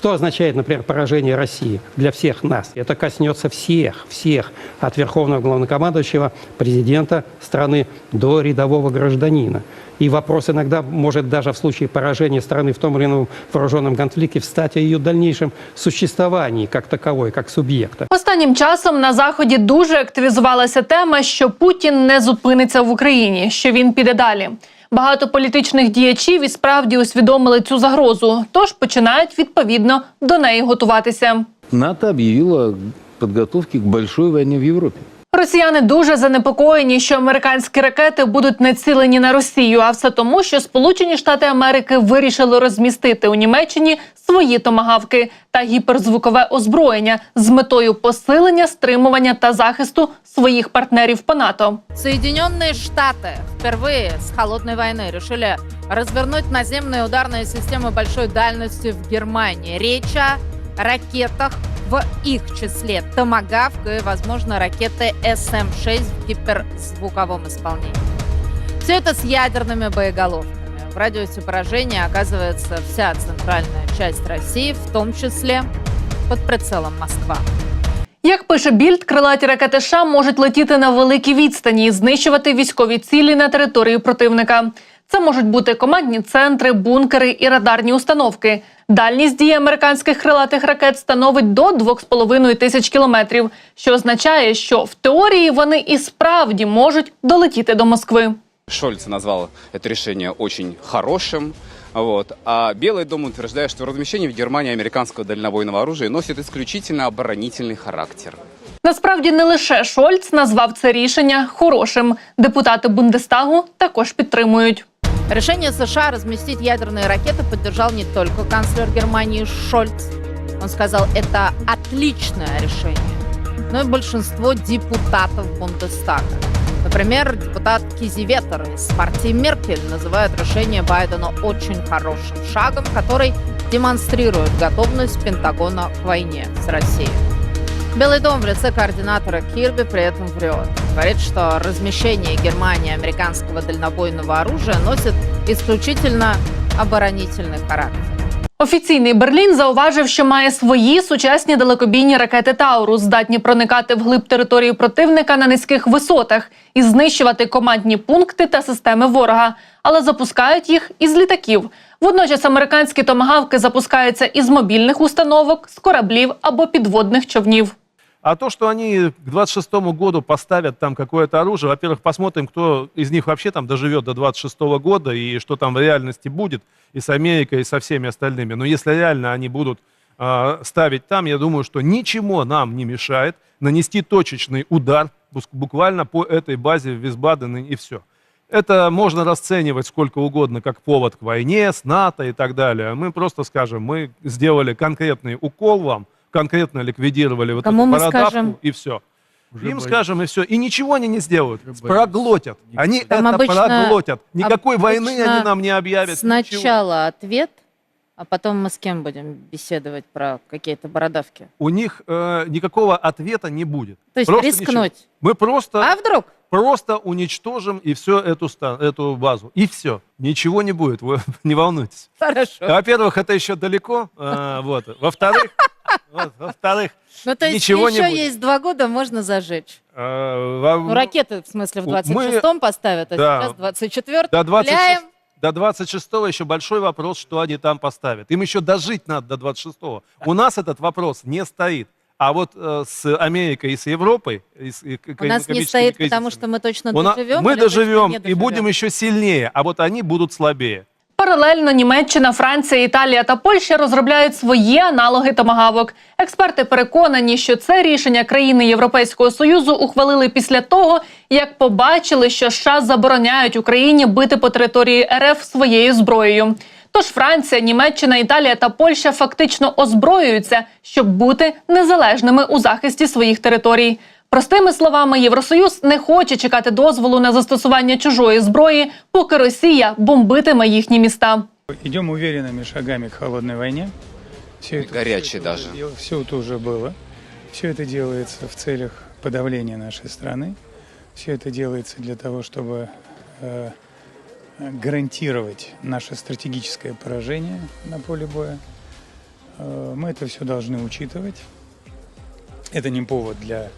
Что означает, например, поражение России для всех нас? Это коснется всех, всех, от верховного главнокомандующего, президента страны до рядового гражданина. И вопрос иногда может даже в случае поражения страны в том или ином вооруженном конфликте встать о ее дальнейшем существовании как таковой, как субъекта. Останнім часом на заході дуже активізувалася тема, що Путін не зупиниться в Україні, що він піде далі. Багато політичних діячів і справді усвідомили цю загрозу, тож починають відповідно до неї готуватися. НАТО об'явило підготовки к большой війні в Европе. Росіяни дуже занепокоєні, що американські ракети будуть націлені на Росію, а все тому, що Сполучені Штати Америки вирішили розмістити у Німеччині свої томагавки та гіперзвукове озброєння з метою посилення, стримування та захисту своїх партнерів по НАТО. Соединенные Штаты впервые с холодной войны решили развернуть наземные ударные системы большой дальности в Германии. Речь о ракетах, в их числе «Томагавк» и, возможно, ракеты СМ-6 в гиперзвуковом исполнении. Все это с ядерными боеголовками. В радиусе поражения оказывается вся центральная часть России, в том числе под прицелом Москва. Як пише Більд, крилаті ракети США можуть летіти на великій відстані і знищувати військові цілі на території противника. Це можуть бути командні центри, бункери і радарні установки. Дальність дії американських крилатих ракет становить до 2,5 тисяч кілометрів, що означає, що в теорії вони і справді можуть долетіти до Москви. Шольц назвал это решение очень хорошим. Вот. А Белый дом утверждает, что размещение в Германии американского дальнобойного оружия носит исключительно оборонительный характер. Насправді не лише Шольц назвав це рішення хорошим. Депутати Бундестагу також підтримують. Решение США разместить ядерные ракеты поддержал не только канцлер Германии Шольц. Он сказал, это отличное решение. Но и большинство депутатов Бундестага. Например, депутат Кизиветер из партии Меркель называет решение Байдена очень хорошим шагом, который демонстрирует готовность Пентагона к войне с Россией. Белый дом в лице координатора Кирби при этом врет. Говорит, что размещение Германии американского дальнобойного оружия носит исключительно оборонительный характер. Офіційний Берлін зауважив, що має свої сучасні далекобійні ракети Таурус, здатні проникати вглиб території противника на низьких висотах і знищувати командні пункти та системи ворога, але запускають їх із літаків. Водночас американські томагавки запускаються із мобільних установок, з кораблів або підводних човнів. А то, что они к 26 году поставят там какое-то оружие, во-первых, посмотрим, кто из них вообще там доживет до 26 года и что там в реальности будет и с Америкой, и со всеми остальными. Но если реально они будут а, ставить там, я думаю, что ничего нам не мешает нанести точечный удар буквально по этой базе в Висбаден и все. Это можно расценивать сколько угодно как повод к войне с НАТО и так далее. Мы просто скажем, мы сделали конкретный укол вам, конкретно ликвидировали вот Кому эту мы бородавку скажем? и все. Уже Им боюсь. скажем и все. И ничего они не сделают. Уже боюсь. Проглотят. Они Там это обычно- проглотят. Никакой войны они нам не объявят. ничего. Сначала ответ, а потом мы с кем будем беседовать про какие-то бородавки? У них э, никакого ответа не будет. То есть Просто рискнуть. ничего. Мы просто, А вдруг? просто уничтожим и все эту, ста- эту базу. И все. Ничего не будет. Вы не волнуйтесь. Хорошо. Во-первых, это еще далеко. э, вот. Во-вторых, во-вторых, Ну, то есть Ничего не еще будет. есть два года, можно зажечь. э, во- Ну, ракеты, в смысле, в мы- 26-м поставят, а да. сейчас 24 До 26, Гуляем. до 26 еще большой вопрос, что они там поставят. Им еще дожить надо до 26 У нас этот вопрос не стоит. А вот э, с Америкой и с Европой... и с- и к- У нас не экономическими стоит, потому кризисами, что мы точно у на- доживем. Мы или точно доживем не и доживем? будем еще сильнее, а вот они будут слабее. Паралельно Німеччина, Франція, Італія та Польща розробляють свої аналоги томагавок. Експерти переконані, що це рішення країни Європейського союзу ухвалили після того, як побачили, що США забороняють Україні бити по території РФ своєю зброєю. Тож Франція, Німеччина, Італія та Польща фактично озброюються, щоб бути незалежними у захисті своїх територій. Простими словами, Євросоюз не хоче чекати дозволу на застосування чужої зброї, поки Росія бомбитиме їхні міста. Идем уверенными шагами к холодной войне. Все это, Горячей даже. Все это уже было. Все это делается в целях подавления нашей страны. Все это делается для того, чтобы э, гарантировать наше стратегическое поражение на поле боя. Э, Мы это все должны учитывать. Это не повод для э,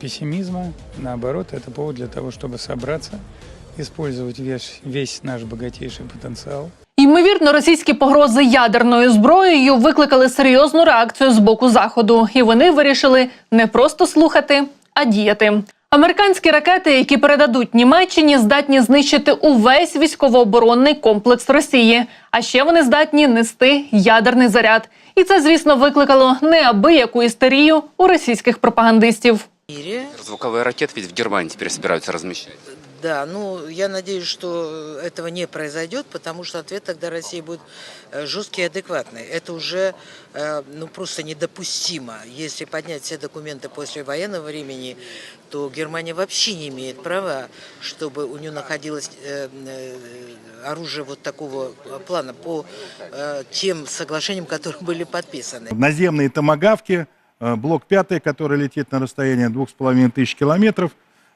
пессимизма, наоборот, это повод для того, чтобы собраться, использовать весь, весь наш богатейший потенциал. Ймовірно, російські погрози ядерною зброєю викликали серйозну реакцію з боку заходу, і вони вирішили не просто слухати, а діяти. Американські ракети, які передадуть Німеччині, здатні знищити увесь військово-оборонний комплекс Росії. А ще вони здатні нести ядерний заряд. І це, звісно, викликало неабияку істерію у російських пропагандистів. Мире. Звуковые ракеты ведь в Германии теперь собираются размещать. Да, ну я надеюсь, что этого не произойдет, потому что ответ тогда России будет э, жесткий и адекватный. Это уже э, ну, просто недопустимо. Если поднять все документы после военного времени, то Германия вообще не имеет права, чтобы у нее находилось э, э, оружие вот такого плана по э, тем соглашениям, которые были подписаны. наземные томогавки, э, блок 5, который летит на расстояние 2500 километров.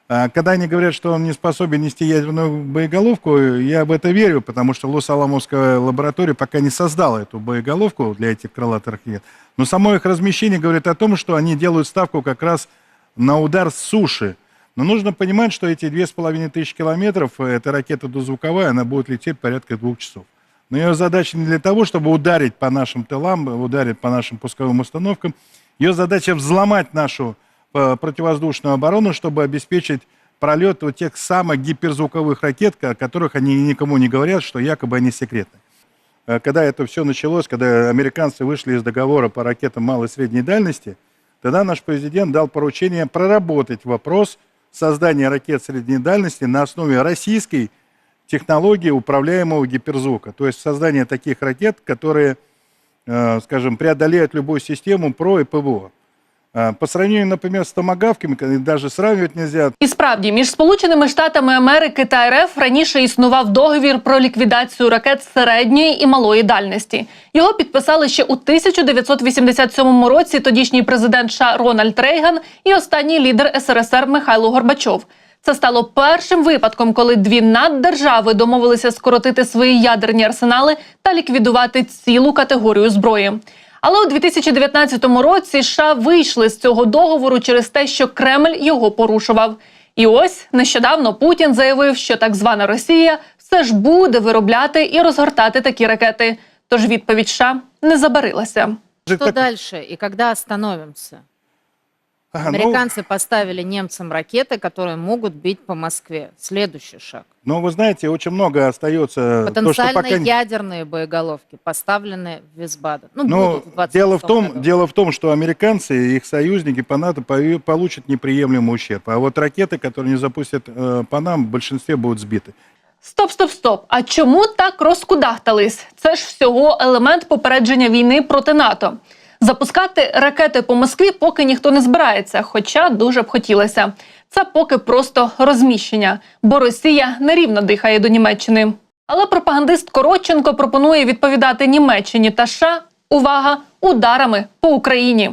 А, Когда они говорят, что он не способен нести ядерную боеголовку, я в это верю, потому что Лос-Аламовская лаборатория пока не создала эту боеголовку для этих крылатых ракет. Но само их размещение говорит о том, что они делают ставку как раз на удар с суши. Но нужно понимать, что эти 2500 километров, э, эта ракета дозвуковая, она будет лететь порядка двух часов. Но ее задача не для того, чтобы ударить по нашим тылам, ударить по нашим пусковым установкам. Ее задача взломать нашу э, противовоздушную оборону, чтобы обеспечить пролет вот тех самых гиперзвуковых ракет, о которых они никому не говорят, что якобы они секретны. Э, Когда это все началось, когда американцы вышли из договора по ракетам малой и средней дальности, тогда наш президент дал поручение проработать вопрос создания ракет средней дальности на основе российской технологии управляемого гиперзвука. То есть создание таких ракет, которые, скажем, преодолеют любую систему ПРО и ПВО. По сравнению, например, с томогавками, когда даже сравнивать нельзя, І справді, між Сполученими Штатами Америки та РФ раніше існував договір про ліквідацію ракет середньої і малої дальності. Його підписали ще у 1987 році тодішній президент США Рональд Рейган і останній лідер СРСР Михайло Горбачов. Це стало першим випадком, коли дві наддержави домовилися скоротити свої ядерні арсенали та ліквідувати цілу категорію зброї. Але у 2019 році США вийшли з цього договору через те, що Кремль його порушував. І ось нещодавно Путін заявив, що так звана Росія все ж буде виробляти і розгортати такі ракети. Тож відповідь США не забарилася. Что так- дальше и когда ну, Американцы поставили немцам ракеты, которые могут бить по Москве. Следующий шаг. но вы знаете, очень много остается то, что Потенциально пока... ядерные боеголовки поставлены в Висбаден. Ну, Но будут в 26 дело в том, году. дело в том, что американцы и их союзники по НАТО получат неприемлемый ущерб. А вот ракеты, которые не запустят э, по нам, в большинстве будут сбиты. Стоп, стоп, стоп. А чому так розкудахтались? Це ж всього елемент попередження війни проти НАТО. Запускати ракети по Москві поки ніхто не збирається, хоча дуже б хотілося. Це поки просто розміщення, бо Росія нерівно дихає до Німеччини. Але пропагандист Коротченко пропонує відповідати Німеччині та США увага ударами по Україні.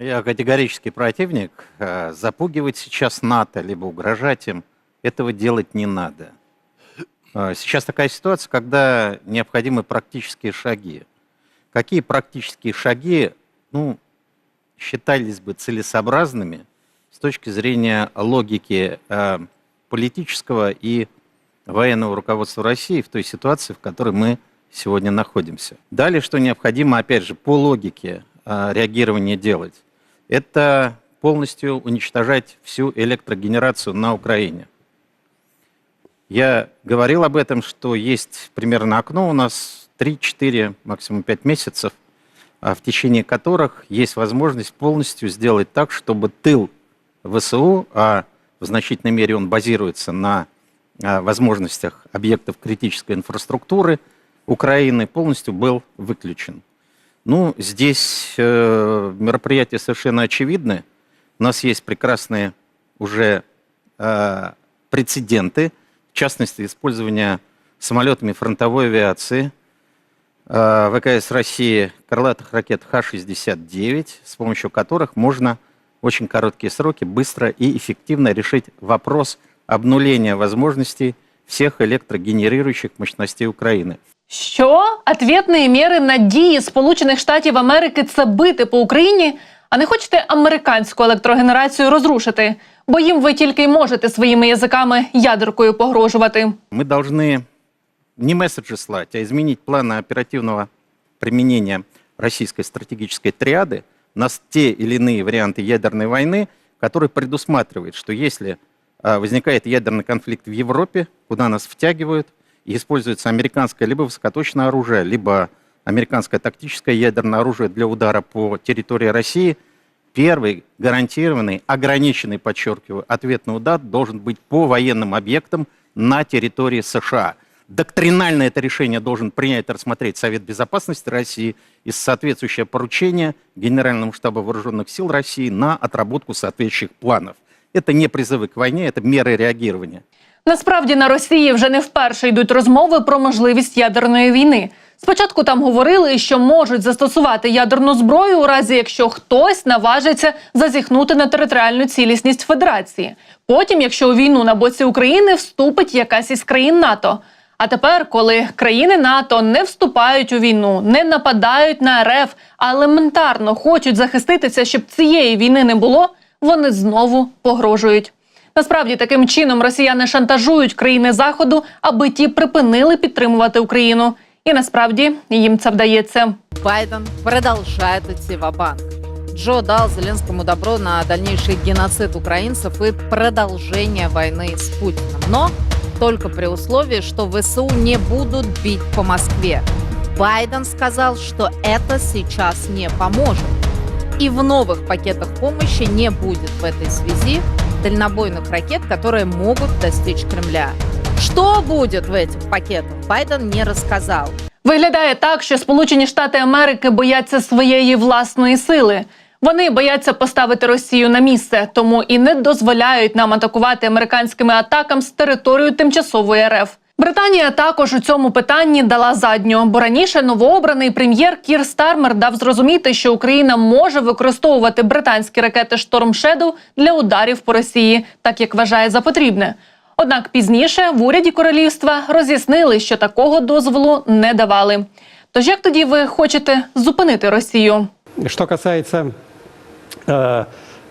Я категорический противник. э, Запугивать сейчас НАТО, либо угрожать им, этого делать не надо. Э, Сейчас такая ситуация, когда необходимы практические шаги. Какие практические шаги, ну, считались бы целесообразными с точки зрения логики э, политического и военного руководства России в той ситуации, в которой мы сегодня находимся. Далее, что необходимо, опять же, по логике э, реагирования делать, это полностью уничтожать всю электрогенерацию на Украине. Я говорил об этом, что есть примерно окно у нас 3-4, максимум 5 месяцев, в течение которых есть возможность полностью сделать так, чтобы тыл ВСУ, а в значительной мере он базируется на а, возможностях объектов критической инфраструктуры Украины, полностью был выключен. Ну, здесь э, мероприятия совершенно очевидны. У нас есть прекрасные уже э, прецеденты, в частности, использование самолетами фронтовой авиации ВКС России крылатых ракет Х-69, с помощью которых можно в очень короткие сроки быстро и эффективно решить вопрос обнуления возможностей всех электрогенерирующих мощностей Украины. Що ответні міри на дії Сполучених Штатів Америки це бити по Україні? А не хочете американську електрогенерацію розрушити? Бо їм ви тільки й можете своїми язиками ядеркою погрожувати. Мы должны не месседжи слать, а изменить планы оперативного применения российской стратегической триады на те или иные варианты ядерной войны, который предусматривает, что если а, возникает ядерный конфликт в Европе, куда нас втягивают, и используется американское либо высокоточное оружие, либо американское тактическое ядерное оружие для удара по территории России, первый гарантированный, ограниченный, подчеркиваю, ответный удар должен быть по военным объектам на территории США. Доктринально это решение должен принять и рассмотреть Совет Безопасности России и соответствующее поручение Генеральному штабу Вооруженных сил России на отработку соответствующих планов. Это не призывы к войне, это меры реагирования. Насправді на Росії вже не вперше йдуть розмови про можливість ядерної війни. Спочатку там говорили, що можуть застосувати ядерну зброю у разі, якщо хтось наважиться зазіхнути на територіальну цілісність Федерації. Потім, якщо у війну на боці України вступить якась із країн НАТО. А тепер, коли країни НАТО не вступають у війну, не нападають на РФ, а елементарно хочуть захиститися, щоб цієї війни не було, вони знову погрожують. Насправді таким чином росіяни шантажують країни заходу, аби ті припинили підтримувати Україну. І насправді їм це вдається. Байден продолжает идти в Джо дал Зеленскому добро на дальнейший геноцид украинцев и продолжение войны с Путиным. Но только при условии, что ВСУ не будут бить по Москве. Байден сказал, что это сейчас не поможет. И в новых пакетах помощи не будет в этой связи дальнобойных ракет, которые могут достичь Кремля. Что будет в этих пакетах, Байден не рассказал. Виглядає так, що Сполучені Штати Америки бояться своєї власної сили. Вони бояться поставити Росію на місце, тому і не дозволяють нам атакувати американськими атаками з територію тимчасової РФ. Британія також у цьому питанні дала задню, бо раніше новообраний прем'єр Кір Стармер дав зрозуміти, що Україна може використовувати британські ракети Storm Shadow для ударів по Росії, так як вважає за потрібне. Однак пізніше в уряді королівства роз'яснили, що такого дозволу не давали. Тож як тоді ви хочете зупинити Росію? Что касается э,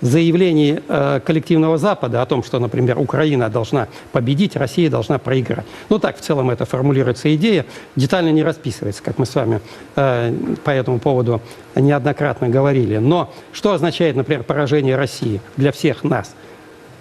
заявлений э, коллективного Запада о том, что, например, Украина должна победить, Россия должна проиграть. Ну так, в целом это формулируется идея, детально не расписывается, как мы с вами э, по этому поводу неоднократно говорили. Но что означает, например, поражение России для всех нас?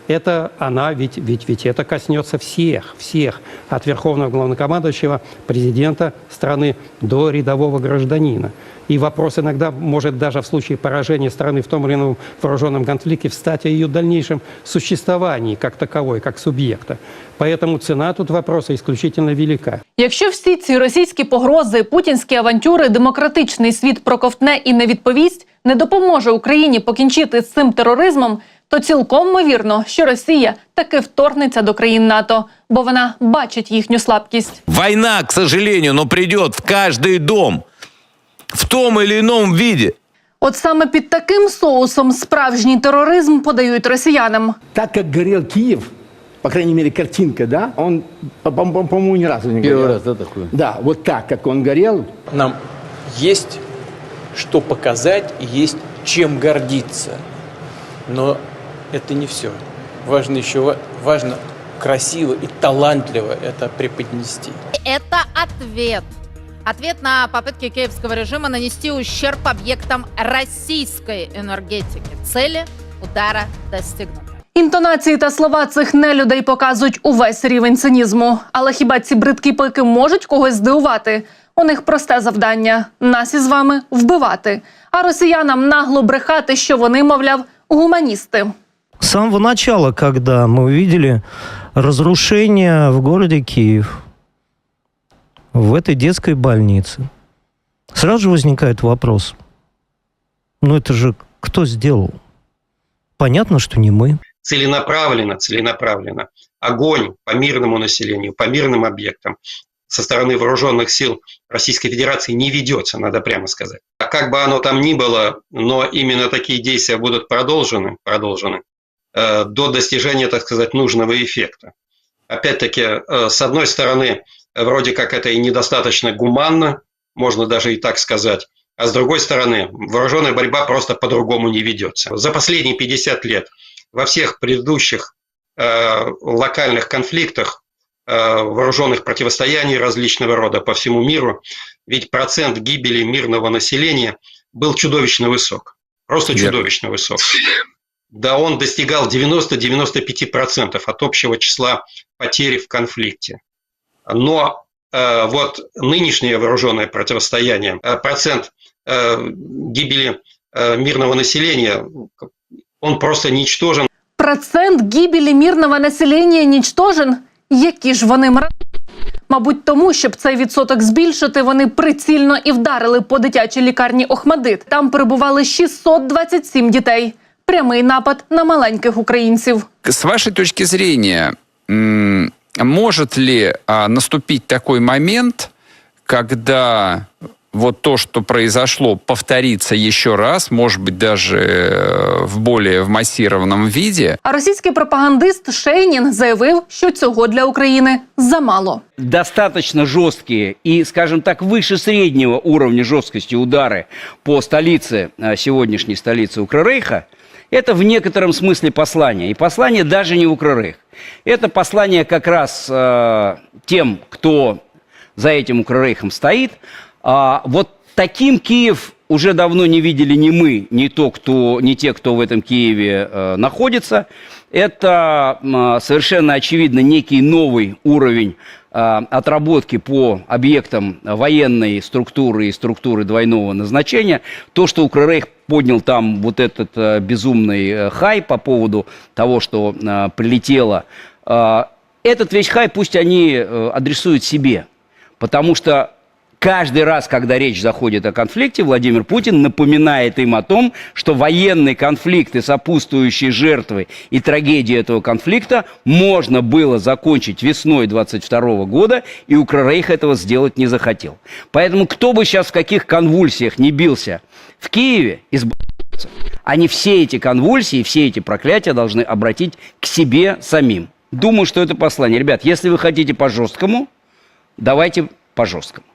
Это она, ведь, ведь, ведь это коснется всех, всех, от верховного главнокомандующего, президента страны до рядового гражданина. И вопрос иногда может даже в случае поражения страны в том или ином вооруженном конфликте встать о ее дальнейшем существовании как таковой, как субъекта. Поэтому цена тут вопроса исключительно велика. Якщо всі ці російські погрози, путінські авантюри, демократичний світ проковтне і не відповість, не допоможе Україні покінчити з цим тероризмом, то цілком ймовірно, що Росія таки вторгнеться до країн НАТО, бо вона бачить їхню слабкість. Война, к сожалению, но придет в каждый дом. В том или ином виде. От саме під таким соусом справжній тероризм подають росіянам. Так как горел Киев, по крайней мере, картинка, да, он, по- по- по- по-моему, ни разу не горел. Первый раз, да, такое? Да, вот так, как он горел, Нам есть что показать и есть чем гордиться. Но это не все. Важно еще ва- важно красиво и талантливо это преподнести. Это ответ. Ответ на попытки киевского режима нанести ущерб объектам российской энергетики. Цели удара достигнуты. Інтонації та слова цих нелюдей показують увесь рівень цинізму. Але хіба ці бридкі пики можуть когось здивувати? У них просте завдання нас із вами вбивати, а росіянам нагло брехати, що вони, мовляв, гуманісти. С самого начала, когда мы увидели разрушение в городе Киев, В этой детской больнице, сразу же возникает вопрос. Ну это же кто сделал? Понятно, что не мы. целенаправленно, целенаправленно огонь по мирному населению, по мирным объектам со стороны вооруженных сил Российской Федерации не ведется, надо прямо сказать. А как бы оно там ни было, но именно такие действия будут продолжены, продолжены э, до достижения, так сказать, нужного эффекта. Опять-таки, э, с одной стороны, вроде как это и недостаточно гуманно, можно даже и так сказать. А с другой стороны, вооруженная борьба просто по-другому не ведется. За последние 50 лет во всех предыдущих э, локальных конфликтах, э, вооруженных противостояний различного рода по всему миру, ведь процент гибели мирного населения был чудовищно высок. Просто Верно. чудовищно высок. Да он достигал 90-95% от общего числа потерь в конфликте. Но э, вот нынешнее вооруженное противостояние, э, процент э, гибели э, мирного населения, он просто ничтожен. Процент гибелі мирного населення нічтожен. Які ж вони мра... Мабуть, тому, щоб цей відсоток збільшити, вони прицільно і вдарили по дитячій лікарні Охмадит. Там перебували 627 дітей. Прямий напад на маленьких українців. С вашей точки зрения, м, может ли а, наступить такой момент, когда вот то, что произошло, повторится еще раз, может быть, даже э, в более в массированном виде? А російський пропагандист Шейнін заявив, що цього для України замало. достаточно жесткие и, скажем так, выше среднего уровня жесткости удары по столице, э, сегодняшней столице Укррейха, это в некотором смысле послание. И послание даже не Укррейх. Это послание как раз э, тем, кто за этим Укррейхом стоит. А, вот таким Киев уже давно не видели ни мы, ни, то, кто, ни те, кто в этом Киеве э, находится. Это м, совершенно очевидно некий новый уровень э, отработки по объектам военной структуры и структуры двойного назначения. То, что Укррейх поднял там вот этот э, безумный э, хай по поводу того, что э, прилетело, этот весь хай пусть они э, адресуют себе. Потому что каждый раз, когда речь заходит о конфликте, Владимир Путин напоминает им о том, что военный конфликт и сопутствующие жертвы и трагедии этого конфликта можно было закончить весной 22 года, и Укррейх этого сделать не захотел. Поэтому кто бы сейчас в каких конвульсиях не бился в Киеве, избавиться, они все эти конвульсии, все эти проклятия должны обратить к себе самим. Думаю, что это послание. Ребят, если вы хотите по-жесткому, давайте по-жесткому.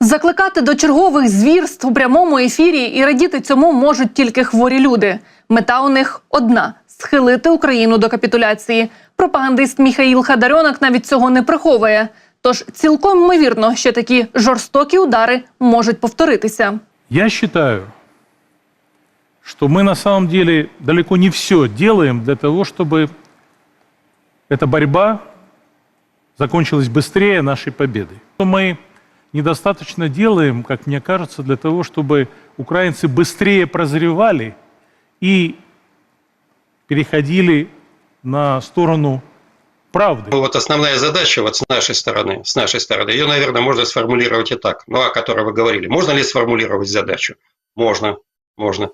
Закликати до чергових звірств у прямому ефірі і радіти цьому можуть тільки хворі люди. Мета у них одна схилити Україну до капітуляції. Пропагандист Міхаїл Хадарьонок навіть цього не приховує. Тож цілком ймовірно, що такі жорстокі удари можуть повторитися. Я считаю, что мы на самом деле далеко не все делаем для того, чтобы эта борьба закончилась быстрее нашей победой. Мы недостаточно делаем, как мне кажется, для того, чтобы украинцы быстрее прозревали и переходили на сторону правды. Вот основная задача вот с нашей стороны, с нашей стороны, ее, наверное, можно сформулировать и так, ну, о которой вы говорили. Можно ли сформулировать задачу? Можно, можно.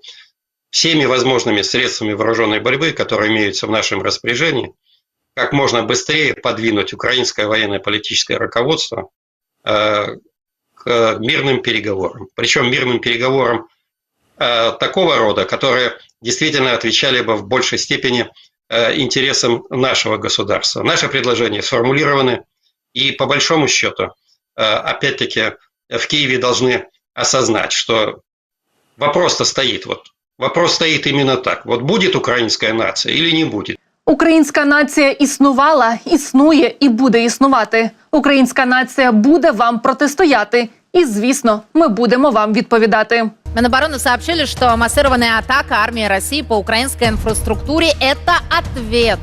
Всеми возможными средствами вооруженной борьбы, которые имеются в нашем распоряжении, как можно быстрее подвинуть украинское военно-политическое руководство э, к мирным переговорам. Причем мирным переговорам э, такого рода, которые действительно отвечали бы в большей степени э, интересам нашего государства. Наши предложения сформулированы, и по большому счету, э, опять-таки, в Киеве должны осознать, что вопрос-то стоит. Вот, вопрос стоит именно так. Вот будет украинская нация или не будет? Українська нація існувала, існує і буде існувати. Українська нація буде вам протистояти. І звісно, ми будемо вам відповідати. Минобороны сообщили, что массированная атака армии России по украинской инфраструктуре – это ответ.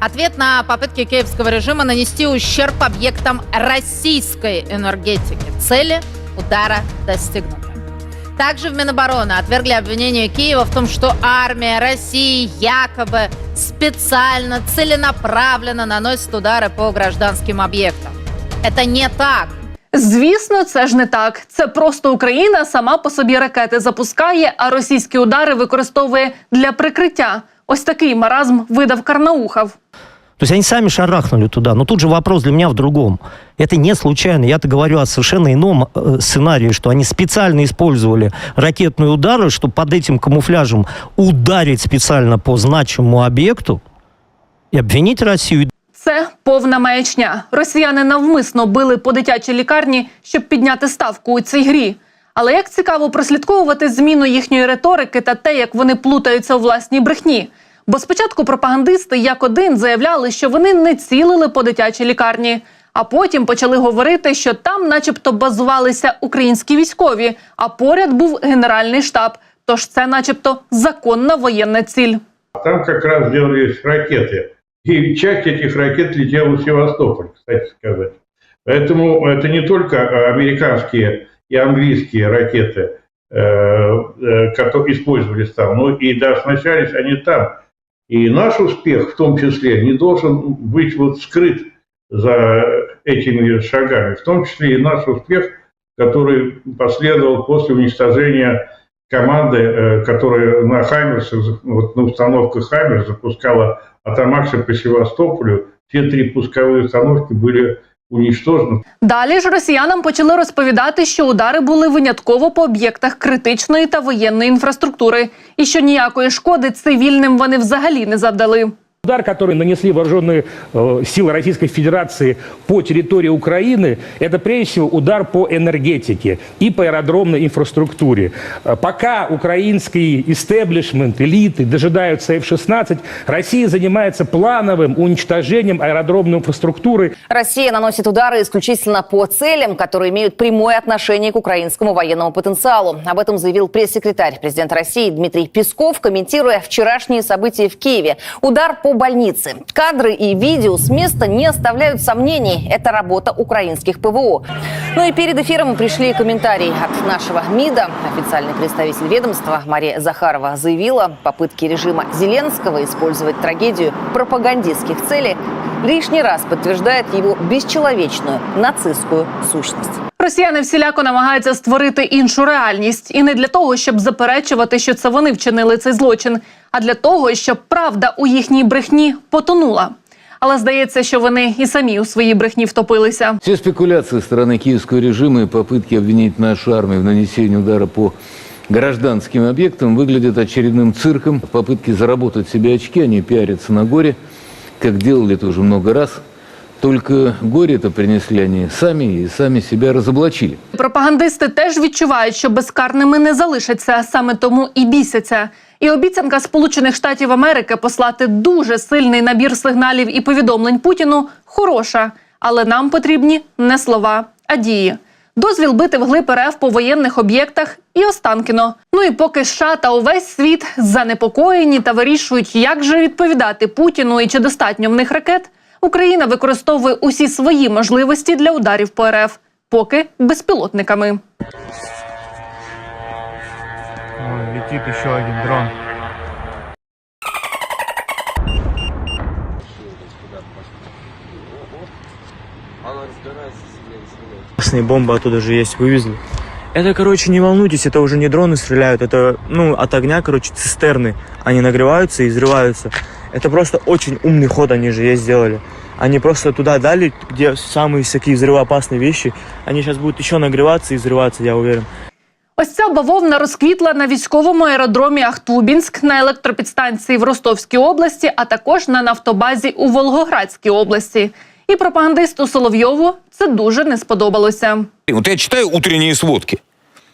Ответ на попытки киевского режима нанести ущерб объектам российской энергетики. Цели удара достигнуты. Также в Минобороны отвергли обвинение Киева в том, что армия России якобы специально, целенаправленно наносит удары по гражданским объектам. Это не так. Звісно, це ж не так. Це просто Україна сама по собі ракети запускає, а російські удари використовує для прикриття. Ось такий маразм видав Карнаухов. То есть они сами шарахнули туда. Но тут же вопрос для меня в другом. Это не случайно. Я-то говорю о совершенно ином э, сценарии, что они специально использовали ракетные удары, чтобы под этим камуфляжем ударить специально по значимому объекту и обвинить Россию. Це Повна маячня. Росіяни навмисно били по дитячій лікарні, щоб підняти ставку у цій грі. Але як цікаво прослідковувати зміну їхньої риторики та те, як вони плутаються у власній брехні. Бо спочатку пропагандисти як один заявляли, що вони не цілили по дитячій лікарні, а потім почали говорити, що там, начебто, базувалися українські військові, а поряд був генеральний штаб. Тож це, начебто, законна воєнна ціль. Там как раз делались ракеты. И часть этих ракет летела в Севастополь, кстати сказать. Поэтому это не только э, американские и английские ракеты, э, э, которые использовались там, но и да, оснащались они там. И наш успех в том числе не должен быть вот скрыт за этими шагами. В том числе и наш успех, который последовал после уничтожения команды, э, которая на Хаймерсе, вот на установках Хаймерс запускала Атамаксы по Севастополю. Все три пусковые установки были уничтожены. Далі ж росіянам почали розповідати, що удари були винятково по об'єктах критичної та воєнної інфраструктури, і що ніякої шкоди цивільним вони взагалі не завдали. Удар, который нанесли вооруженные э, силы Российской Федерации по территории Украины, это прежде всего удар по энергетике и по аэродромной инфраструктуре. Э, Пока украинский истеблишмент, элиты дожидаются F-16, Россия занимается плановым уничтожением аэродромной инфраструктуры. Россия наносит удары исключительно по целям, которые имеют прямое отношение к украинскому военному потенциалу. Об этом заявил пресс-секретарь президента России Дмитрий Песков, комментируя вчерашние события в Киеве. Удар по больнице. Кадры и видео с места не оставляют сомнений. Это работа украинских ПВО. Ну и перед эфиром пришли комментарии от нашего МИДа. Официальный представитель ведомства Мария Захарова заявила, попытки режима Зеленского использовать трагедию в пропагандистских целях лишний раз подтверждает его бесчеловечную нацистскую сущность. Росіяни всіляко намагаються створити іншу реальність, і не для того, щоб заперечувати, що це вони вчинили цей злочин, а для того, щоб правда у їхній брехні потонула. Але здається, що вони і самі у своїй брехні втопилися. Все спекуляции стороны киевского режима и попытки обвинить нашу армию в нанесении удара по гражданским объектам выглядят очередным цирком. Попытки заработать себе очки, они пиарятся на горе, как делали это уже много раз. Только горе это принесли они сами и сами себя разоблачили. Пропагандисти теж відчувають, що безкарними не залишаться, саме тому і бісяться. І обіцянка Сполучених Штатів Америки послати дуже сильний набір сигналів і повідомлень Путіну хороша, але нам потрібні не слова, а дії. Дозвіл бити вглиб РФ по воєнних об'єктах і Останкіно. Ну і поки США та увесь світ занепокоєні та вирішують, як же відповідати Путіну і чи достатньо в них ракет, Україна використовує усі свої можливості для ударів по РФ, поки безпілотниками. летит еще один дрон. Красные бомбы оттуда же есть, вывезли. Это, короче, не волнуйтесь, это уже не дроны стреляют, это, ну, от огня, короче, цистерны. Они нагреваются и взрываются. Это просто очень умный ход они же есть сделали. Они просто туда дали, где самые всякие взрывоопасные вещи. Они сейчас будут еще нагреваться и взрываться, я уверен. Ось ця бавовна розквітла на військовому аеродромі Ахтубінськ, на електропідстанції в Ростовській області, а також на нафтобазі у Волгоградській області. І пропагандисту Соловйову це дуже не сподобалося. Вот я читаю утренние сводки.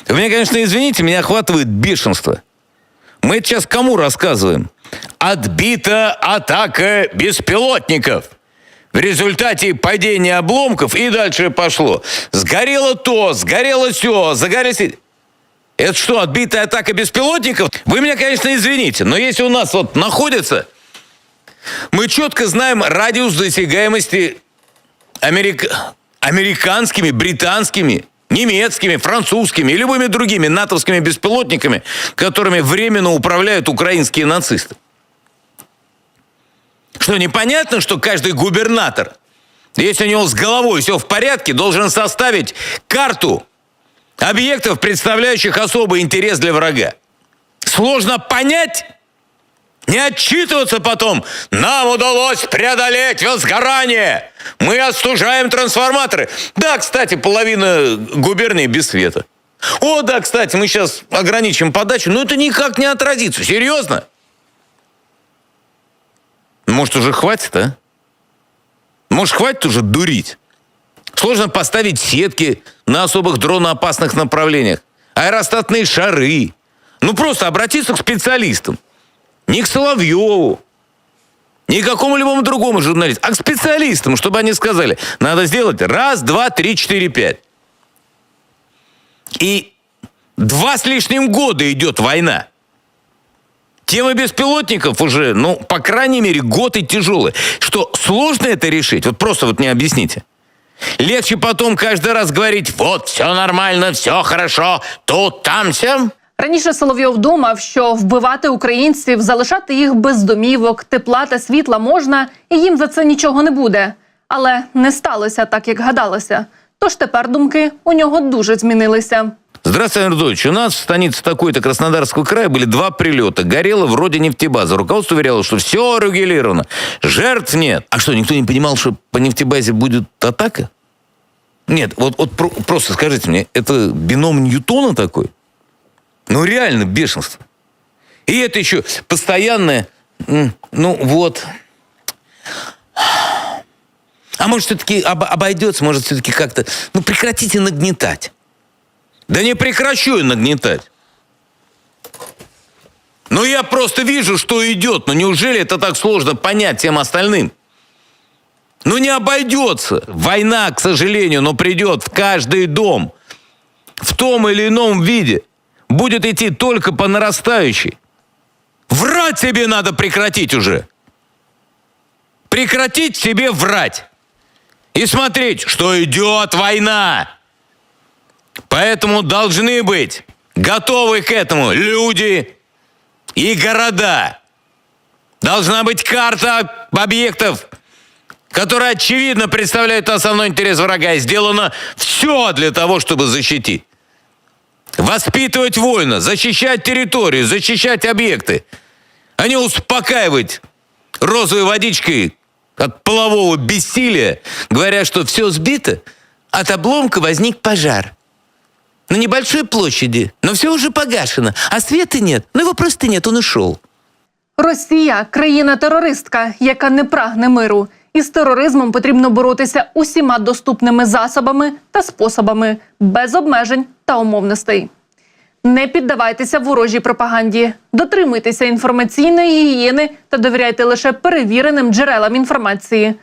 Вы меня, конечно, извините, меня охватывает бешенство. Мы это сейчас кому рассказываем? Отбита атака беспилотников. В результате падения обломков и дальше пошло. Сгорело то, сгорело все, загорелись... и- Это что, отбитая атака беспилотников? Вы меня, конечно, извините, но если у нас вот находится, мы четко знаем радиус досягаемости америк- американскими, британскими, немецкими, французскими и любыми другими натовскими беспилотниками, которыми временно управляют украинские нацисты. Что, непонятно, что каждый губернатор, если у него с головой все в порядке, должен составить карту объектов, представляющих особый интерес для врага. Сложно понять, не отчитываться потом. Нам удалось преодолеть возгорание. Мы остужаем трансформаторы. Да, кстати, половина губернии без света. О, да, кстати, мы сейчас ограничим подачу, но это никак не отразится. Серьезно? Может, уже хватит, а? Может, хватит уже дурить? Сложно поставить сетки на особых дроноопасных направлениях, аэростатные шары. Ну, просто обратиться к специалистам. Не к Соловьеву, не к какому-либо другому журналисту, а к специалистам, чтобы они сказали, надо сделать раз, два, три, четыре, пять. И два с лишним года идет война. Тема беспилотников уже, ну, по крайней мере, год и тяжелый. Что, сложно это решить? Вот просто вот мне объясните. Легче потом каждый раз говорить, вот, все нормально, все хорошо, тут, там, сям. Раніше Соловйов думав, що вбивати українців, залишати їх без домівок, тепла та світла можна, і їм за це нічого не буде. Але не сталося так, як гадалося. Тож тепер думки у нього дуже змінилися. Здравствуй, Анатольевич. У нас в станице такой-то Краснодарского края были два прилета. Горела вроде нефтебаза. Руководство уверяло, что все регулировано. Жертв нет. А что, никто не понимал, что по нефтебазе будет атака? Нет, вот, вот про- просто скажите мне, это бином Ньютона такой? Ну, реально бешенство. И это еще постоянное, ну, вот... А может, все-таки обойдется, может, все-таки как-то... Ну, прекратите нагнетать. Да не прекращу я нагнетать. Ну, я просто вижу, что идет. Но неужели это так сложно понять всем остальным? Ну, не обойдется. Война, к сожалению, но придет в каждый дом. В том или ином виде. Будет идти только по нарастающей. Врать себе надо прекратить уже. Прекратить себе врать. И смотреть, что идет война. Поэтому должны быть готовы к этому люди и города. Должна быть карта объектов, которая очевидно представляет основной интерес врага. И сделано все для того, чтобы защитить. Воспитывать воина, защищать территорию, защищать объекты. А не успокаивать розовой водичкой от полового бессилия, говоря, что все сбито, от обломка возник пожар. На небольшой площади, но все уже погашено, а света нет. Ну его просто нет, он ушел. Росія країна-терористка, яка не прагне миру. Із тероризмом потрібно боротися усіма доступними засобами та способами, без обмежень та умовностей. Не піддавайтеся ворожій пропаганді, дотримуйтеся інформаційної гігієни та довіряйте лише перевіреним джерелам інформації.